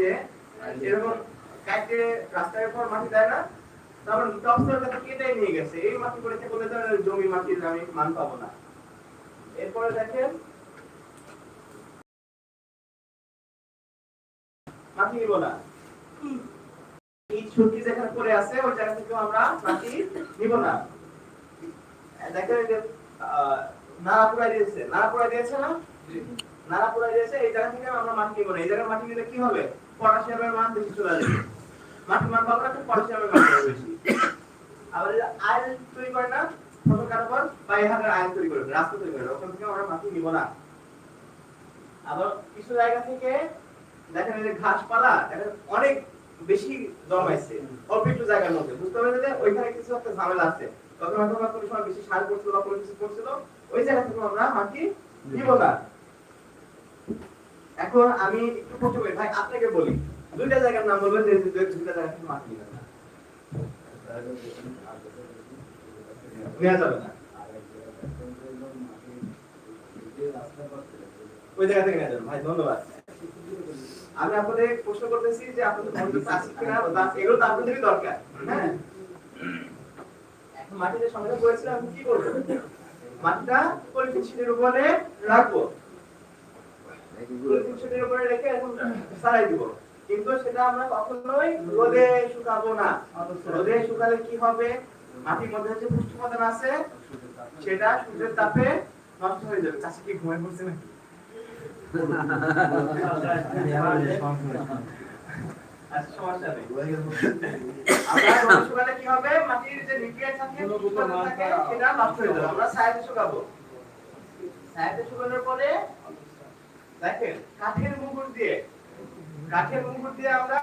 যে এরকম কাটে রাস্তার উপর মাটি দেয় না, তারপর টপসরটা তো কেটে নিয়ে গেছে। এই মাটি করেছে বলে তো জমি মাটির আমি মান পাবো না। এরপরে দেখেন, মাটি নিব না। এই ছুটি যেখানে পড়ে আছে, ওই জায়গা থেকে আমরা মাটি নিব না। দেখেন নাড়া পুরাই দিয়েছে। নাড়া পুরাই দিয়েছে না? কিছু জায়গা থেকে যে ঘাসপালা অনেক বেশি জন্মাইছে। অল্প একটু জায়গার মধ্যে। বুঝতে পারছেন যে ওইখানে কিছু একটা ঝামেলা আছে। তখন হয়তো কোনো সময় বেশি সার করছিল বা কোনো কিছু পড়ছিল, ওই জায়গা থেকে আমরা মাটি নিব না। এখন আমি একটু করি। ভাই, আপনাকে বলি, দুইটা জায়গার নাম বলবেন, যে দুইটা জায়গা থেকে মাটি না। নেওয়া যাবে না। আমি আপনাদের প্রশ্ন করতেছি যে আপনাদের এগুলো তো আপনাদেরই দরকার হ্যাঁ? মাটিতে সমাধান করেছিলাম, কি করব মাটিটা পলিথিন শিটের উপরে রাখব। কিন্তু সেটা আমরা কখনোই রোদে শুকাবো না রোদে শুকালে কি হবে মাটির মধ্যে যে পুষ্টি উপাদান আছে সেটা সূর্যের তাপে নষ্ট হয়ে যাবে চাষি কি ঘুমায় পড়ছে নাকি। আমরা কি সেটা নষ্ট হয়ে যাবে। আমরা ছায়াতে শুকাবো। ছায়াতে শুকানোর পরে, দেখেন, কাঠের মুগুর দিয়ে, কাঠের মুগুর দিয়ে আমরা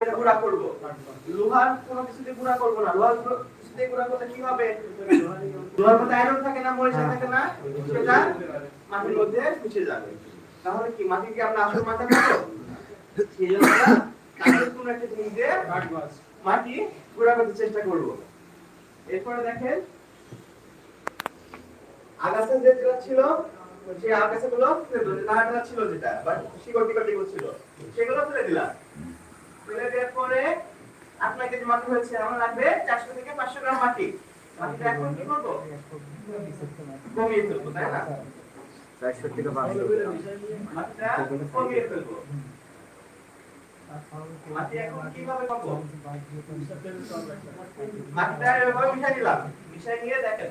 গুঁড়া করব। লোহার কোনো কিছু দিয়ে গুঁড়া করব না। লোহার কিছু দিয়ে গুঁড়া করলে কি হবে? লোহার মধ্যে আয়রন থাকে না, মরিচা থাকে না, সেটা মাটির মধ্যে মিশে যাবে। তাহলে কি মাটি কি আমরা আসল মাথা খাব? সেই জন্য কাঠের কোনো একটা জিনিস দিয়ে মাটি গুঁড়া করতে চেষ্টা করব এরপরে দেখেন আগাছা যেটা ছিল সেই আগাছাগুলো ফেলে দিল, ছিল যেটা বা শিকড় টিকড় ছিল সেগুলো ফেলে দিলাম। ফেলে দেওয়ার পরে আপনার কেজি মাটি হয়েছে আমার লাগবে চারশো থেকে পাঁচশো গ্রাম মাটি। মাটিটা এখন কি করব? কমিয়ে ফেলব তাই না? মাটিটা কমিয়ে ফেলব। মাটি এখন কীভাবে পাবো? মাটিটা মিশাই দিলাম। মিশাই নিয়ে দেখেন।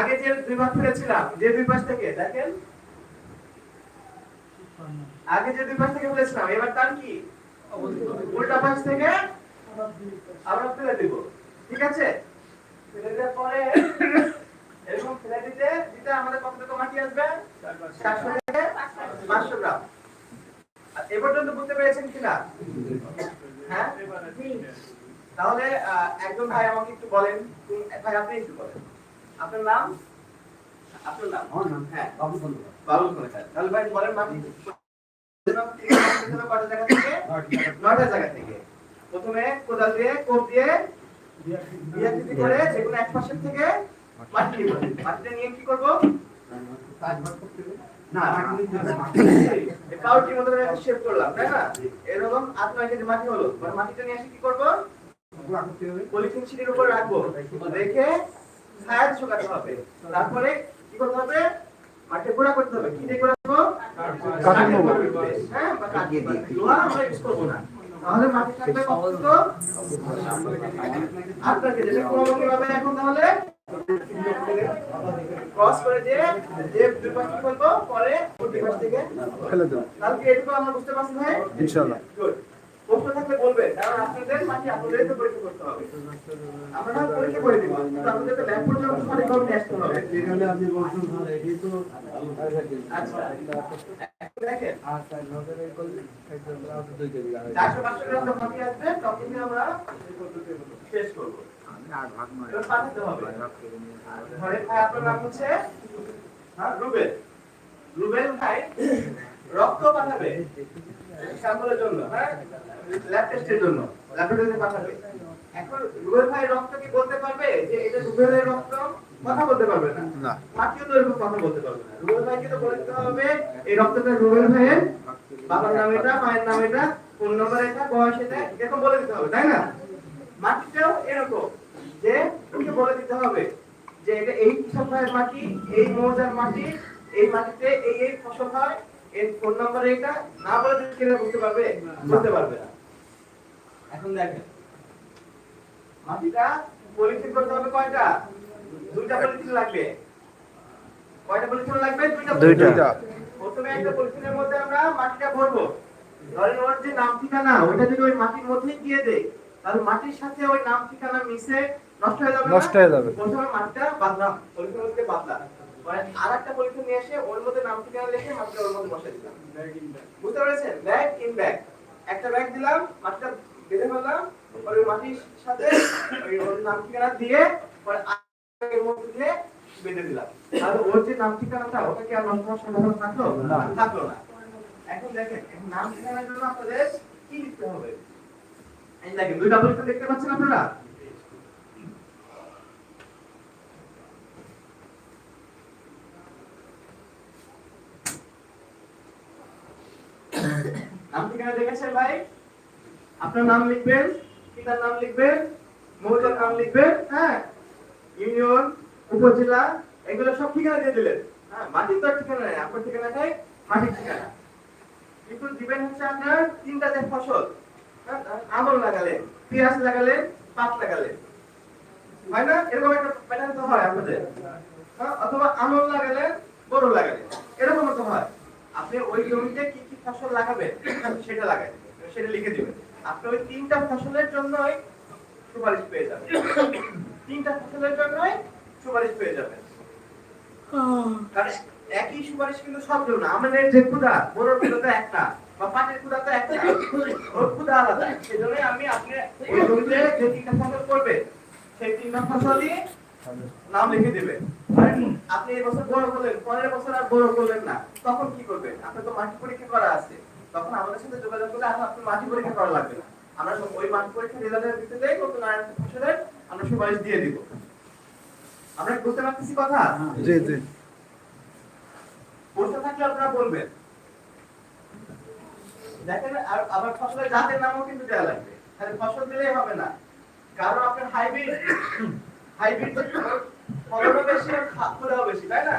আগে যে দুই ভাগ ফেলেছিলাম যে পাশ থেকে, দেখেন? আগে যে দুই থেকে ফেলেছিলাম এবার তার কি? উল্টা পাশ থেকে আবার ফেলে দিব। ঠিক আছে? ফেলে দেওয়ার পরে এরকম ফেলে দিতে দিতে আমাদের মাটি আসবে? চারশো থেকে পাঁচশো গ্রাম। এ পর্যন্ত বুঝতে পেরেছেন কিনা? হ্যাঁ? তাহলে একজন ভাই আমাকে একটু বলেন ভাই, আপনি একটু বলেন। আপনার নাম? আপনার নাম? হ্যাঁ বাবুল খোলকার তাহলে ভাই বলেন মাটি কটা জায়গা থেকে? নয়টা জায়গা থেকে। প্রথমে কোদাল দিয়ে কোপ দিয়ে বিয়াকৃতি করে যে কোনো এক পাশের থেকে মাটি নিব মাটিটা নিয়ে কি করব? না কাউটির মতো শেপ করলাম তাই না? এরকম আট নয় কেজি মাটি হলো। মাটিটা নিয়ে এসে কি করব? পলিথিন শিটের উপর রাখব। রেখে ছায়া শুকাতে হবে। তারপরে কি করতে হবে? মাটি গুঁড়া করতে হবে। কি দিয়ে গুঁড়া করব। হ্যাঁ বা কাঠ দিয়ে লোহা আমরা ইউজ করব না। তাহলে মাটি থাকবে কত আপনাকে যেটা করব কীভাবে এখন তাহলে? ক্রস করে দিয়ে যে দুই পাশ কি করব? পরে দুই পাশ থেকে। ফেলে দেবো। তাহলে কি এটুকু আমরা বুঝতে পারছি ভাই? ইনশাল্লাহ Good. প্রশ্ন থাকলে বলবেন কারণ আপনাদের মাটি আপনাদের তো পরীক্ষা করতে হবে। আমরা না পরীক্ষা করে দিব আপনাদের তো ল্যাব পর্যন্ত সঠিকভাবে নিয়ে আসতে হবে। এখানে আপনি বলছেন ভালো এটাই তো আচ্ছা। নজরে করলে চারশো পাঁচশো গ্রাম যখন আসবে আমরা শেষ করব। হ্যাঁ রুবেল। রুবেল ভাই রক্ত পাঠাবে। স্যাম্পলের জন্য হ্যাঁ? ল্যাব টেস্টের জন্য ল্যাবরেটরিতে পাঠাবে। এখন রুবেল ভাই রক্ত কি বলতে পারবে? যে এটা রুবেলের রক্ত কথা বলতে পারবে না? না। মাটিও তো এরকম কথা বলতে পারবে না। রুবেল ভাইকে তো বলে দিতে হবে এই রক্তটা রুবেল ভাইয়ের বাবার নাম এটা মায়ের নাম এটা ফোন নাম্বার এটা বয়স এটা এরকম বলে দিতে হবে তাই না? মাটিটাও এরকম যে ওকে বলে দিতে হবে যে এটা এই ভাইয়ের মাটি এই মৌজার মাটি এই মাটিতে এই এই ফসল হয় এর ফোন নাম্বার এটা না বলে দিলে কেন বুঝতে পারবে বলতে পারবে না। এখন দেখেন। মাটিটা পলিথিন করতে হবে কয়টা? দুইটা পলিথিন লাগবে। কয়টা পলিথিন লাগবে? দুইটা দুইটা। প্রথমে একটা পলিথিনের মধ্যে আমরা মাটিটা ভরবো। ধরেন ওর যে নাম ঠিকানা ওইটা যদি ওই মাটির মধ্যেই দিয়ে দেই তাহলে মাটির সাথে ওই নাম ঠিকানা মিশে নষ্ট হয়ে যাবে নষ্ট হয়ে যাবে। প্রথমে মাটিটা বাঁধলাম পলিথিনের মধ্যে বাঁধলাম পরে আর একটা পলিথিন নিয়ে এসে ওর মধ্যে নাম ঠিকানা লিখে মাটিটা ওর মধ্যে বসাই দিলাম। বুঝতে পেরেছেন? ব্যাগ ইন ব্যাগ একটা ব্যাগ দিলাম মাটিটা বেঁধে ফেললাম পরে মাটির সাথে ওই ওর নাম ঠিকানা দিয়ে পরে এর মধ্যে দিয়ে বেঁধে দিলাম। তাহলে ওর যে নাম ঠিকানাটা ওটা কি আর নষ্ট হওয়ার সম্ভাবনা থাকল? না। থাকল না। এখন দেখেন নাম ঠিকানার জন্য আপনাদের কি লিখতে হবে? এই দেখেন দুইটা পরীক্ষা দেখতে পাচ্ছেন আপনারা নাম ঠিকানা দেখেছেন ভাই? আপনার নাম লিখবেন পিতার নাম লিখবেন মৌজার নাম লিখবেন হ্যাঁ? ইউনিয়ন উপজেলা এগুলো সব ঠিকানা দিয়ে দিলেন। হ্যাঁ মাটির তো ঠিকানা নেই আপনার ঠিকানাটাই মাটির ঠিকানা। কিন্তু দিবেন হচ্ছে আপনার তিনটা যে ফসল। হ্যাঁ, আমল লাগালেন পেঁয়াজ লাগালেন পাট লাগালেন। হয় না? এরকম একটা প্যাটার্ন তো হয় আপনাদের। হ্যাঁ, অথবা আমল লাগালেন বড় লাগালেন। এরকম তো হয়। আপনি ওই জমিতে কি কি ফসল লাগাবেন? সেটা লাগাবেন সেটা লিখে দিবেন। আপনি ওই তিনটা ফসলের জন্যই সুপারিশ পেয়ে যাবেন। তিনটা ফসলের জন্যই সুপারিশ পেয়ে যাবেন। একই সুপারিশ কিন্তু সব জন্য আমাদের যে ক্ষুদা বড় একটা, বা পাটের ক্ষুদা তো একটা, ওর আলাদা। সেজন্যই আমি আপনি ওই জমিতে যে তিনটা ফসল করবে সেই তিনটা ফসলই নাম লিখে দিবেন আপনি এই বছর বড় করলেন পরের বছর আর বড় করলেন না। তখন কি করবেন? আপনার তো মাটি পরীক্ষা করা আছে। তখন আমাদের সাথে যোগাযোগ করলে আর আপনার মাটি পরীক্ষা করা লাগবে না। আমরা ওই মাটি পরীক্ষা রেজাল্টের ভিত্তিতে নতুন আর একটা ফসলের আমরা সুপারিশ দিয়ে দিব। আমরা বুঝতে পারতেছি কথা? জি জি। প্রশ্ন থাকলে আপনারা বলবেন। দেখেন আর আবার ফসলের জাতের নামও কিন্তু দেওয়া লাগবে। খালি ফসল দিলেই হবে না। কারণ আপনার হাইব্রিড হাইব্রিড ফলনও বেশি আর খাদ্যটাও বেশি তাই না?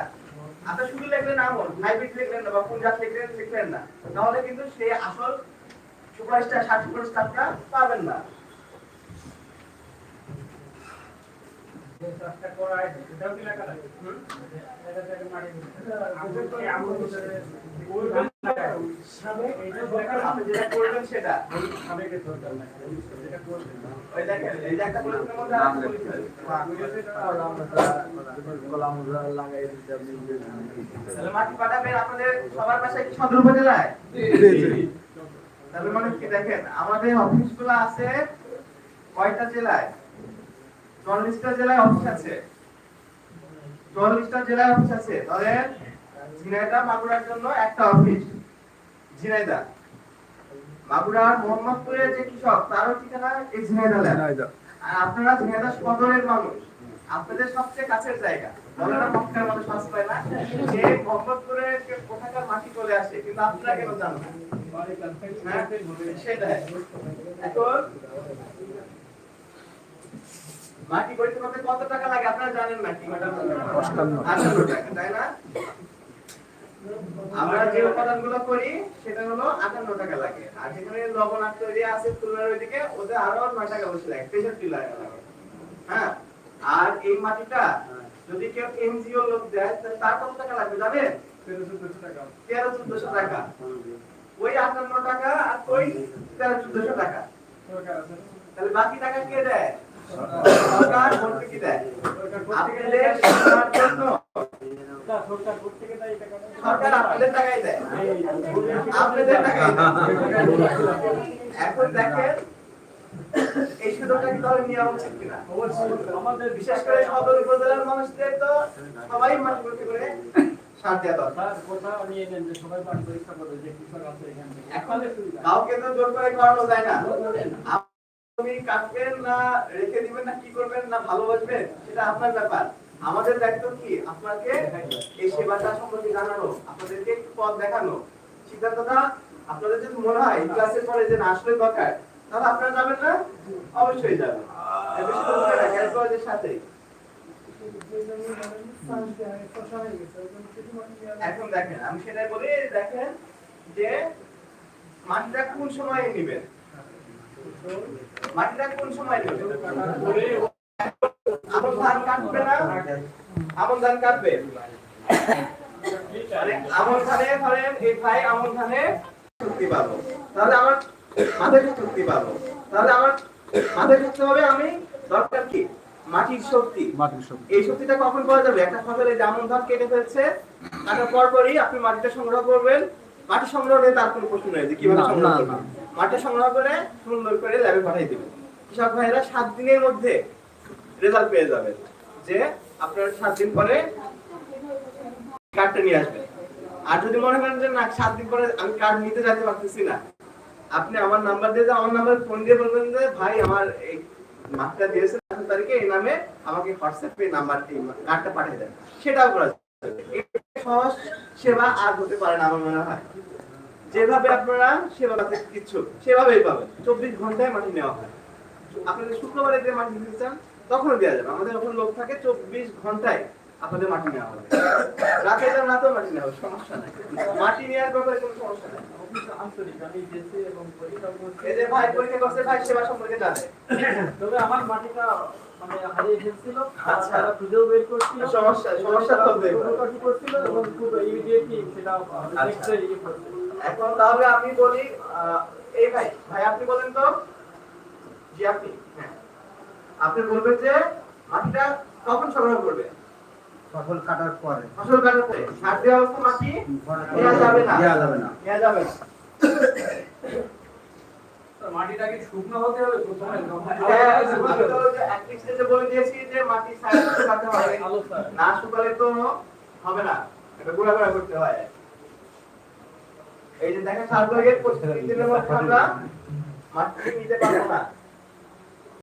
আপনি শুধু লিখলেন আমল হাইব্রিড লিখলেন না বা কোন জাত লিখলেন লিখলেন না তাহলে কিন্তু সে আসল সুপারিশটা ষাট সুপারিশ টাকা পাবেন না। হুম? আপনি যেটা করবেন সেটা। ওই দেখেন এই যে একটা পলিথিনের মধ্যে আর একটা পলিথিন। তাহলে মাটি পাঠাবেন আপনাদের সবার বাসায় কি সদর উপজেলায় জি জি তাহলে মানে কি দেখেন আমাদের অফিসগুলো আছে কয়টা জেলায়? চল্লিশটা জেলায় অফিস আছে। চল্লিশটা জেলায় অফিস আছে। ঝিনাইদা মাগুরার জন্য একটা অফিস। ঝিনাইদা। মাগুরার মোহাম্মদপুরের যে কৃষক তারও ঠিকানা এই ঝিনাইদা। আর আপনারা ঝিনাইদা সদরের মানুষ। আপনাদের সবচেয়ে কাছের জায়গা। বলাটা পক্ষের মানুষ মাছ পায় না যে মোহাম্মদপুরের কোথাকার মাটি চলে আসে কিন্তু আপনারা কেন জানেন হ্যাঁ? সেটাই। এখন মাটি করতে কত টাকা লাগে আপনারা জানেন। টাকা তাই না? আমরা যে উপাদানগুলো করি সেটা হলো আটান্ন টাকা লাগে। আর যেখানে লবণাক্ত এরিয়া আছে তুলনার ওইদিকে ওদের আরও নয় টাকা বেশি লাগে তেষট্টি টাকা লাগে। হ্যাঁ? আর এই মাটিটা যদি কেউ এনজিও লোক দেয় তাহলে তার কত টাকা লাগবে জানেন? তেরো চোদ্দশো টাকা। ওই আটান্ন টাকা আর ওই তেরো চোদ্দশো টাকা তাহলে বাকি টাকা কে দেয়? বিশেষ করে সদর উপজেলার মানুষদের তো সবাই ভর্তি করে এখন কাউকে তো জোর করে করানো যায় না। আপনি কাটবেন না, রেখে দিবেন না, কি করবেন না ভালোবাসবেন সেটা আপনার ব্যাপার। আমাদের দায়িত্ব কি? আপনাকে এই সেবাটা সম্পর্কে জানানো, আপনাদেরকে একটু পথ দেখানো। সিদ্ধান্তটা আপনাদের যদি মনে হয় ক্লাসের পরে যে আসলে দরকার, তাহলে আপনারা যাবেন না? অবশ্যই যাবেন। সাথেই এখন দেখেন, আমি সেটাই বলি, দেখেন যে মাটিটা কোন সময় নেবেন? মাটিটা কোন সময় নেবেন আমন ধান কাটবে না? আমন ধান কাটবে? মানে আমন ধানে ধরেন এই ভাই আমন ধানে শক্তি পাবো। তাহলে আমার মাথায় শক্তি পাবো। তাহলে আমার মাথায় থাকতে হবে আমি দরকার কি? মাটির শক্তি। মাটির সব এই শক্তিটা কখন পাওয়া যাবে? একটা ফসলে যেমন ধান কেটে ফেলছে কাটার পর পরই আপনি মাটিটা সংগ্রহ করবেন। মাটি সংগ্রহ নিয়ে তার কোনো প্রশ্ন নেই যে কীভাবে সংগ্রহ না। মাটি সংগ্রহ করে সুন্দর করে ল্যাবে পাঠিয়ে দিবেন কৃষক ভাইরা সাত দিনের মধ্যে রেজাল্ট পেয়ে যাবেন যে আপনার সাত দিন পরে কার্ডটা নিয়ে আসবেন আর যদি মনে করেন যে না সাত দিন পরে আমি কার্ড নিতে যেতে পারতেছি না আপনি আমার নাম্বার দিয়ে আমার নাম্বার ফোন দিয়ে বলবেন যে ভাই আমার এই মাঠটা দিয়েছে তারিখে এই নামে আমাকে হোয়াটসঅ্যাপে নাম্বারটি কার্ডটা পাঠিয়ে দেন। সেটাও করা যাবে। সহজ সেবা আর হতে পারে না আমার মনে হয়। যেভাবে আপনারা সেবা পাতে ইচ্ছুক, সেভাবেই পাবেন। চব্বিশ ঘন্টায় মাটি নেওয়া হয়। আপনাদের শুক্রবারে যে মাটি দিতে চান, তখনও দেওয়া যাবে। আমাদের ওখানে লোক থাকে চব্বিশ ঘন্টায়। আপনাদের মাটি নেওয়া হবে। রাতে যান রাতেও মাটি নেওয়া সমস্যা নাই। মাটি নেওয়ার ব্যাপারে কোনো সমস্যা নাই। এই যে ভাই পরীক্ষা করছে ভাই সেবা সম্পর্কে জানে। তবে আমার মাটিটা মানে হারিয়ে ফেলছিল আচ্ছা। খুঁজেও বের করছিল। সমস্যা সমস্যা তো হবে। করছিল এবং খুব ইমিডিয়েটলি সেটা আচ্ছা। এখন তাহলে আমি বলি এই ভাই ভাই আপনি বলেন তো? জি আপনি। হ্যাঁ। আপনি বলবেন যে মাটিটা কখন সংগ্রহ করবে ফসল কাটার পরে। ফসল কাটার পরে। সার দেওয়া অবস্থা মাটি নেওয়া যাবে না। দেওয়া যাবে না। নেওয়া যাবে না। মাটিটাকে শুকনো হতে হবে প্রথমে। হ্যাঁ, আমি তো যে বলে দিয়েছি যে মাটি শুকাতে হবে। না শুকালে তো হবে না। এটা গুঁড়া গুঁড়া করতে হয়। এই যে দেখেন সার প্রতি তিন দিনের মধ্যে আমরা মাটি নিতে পারব না।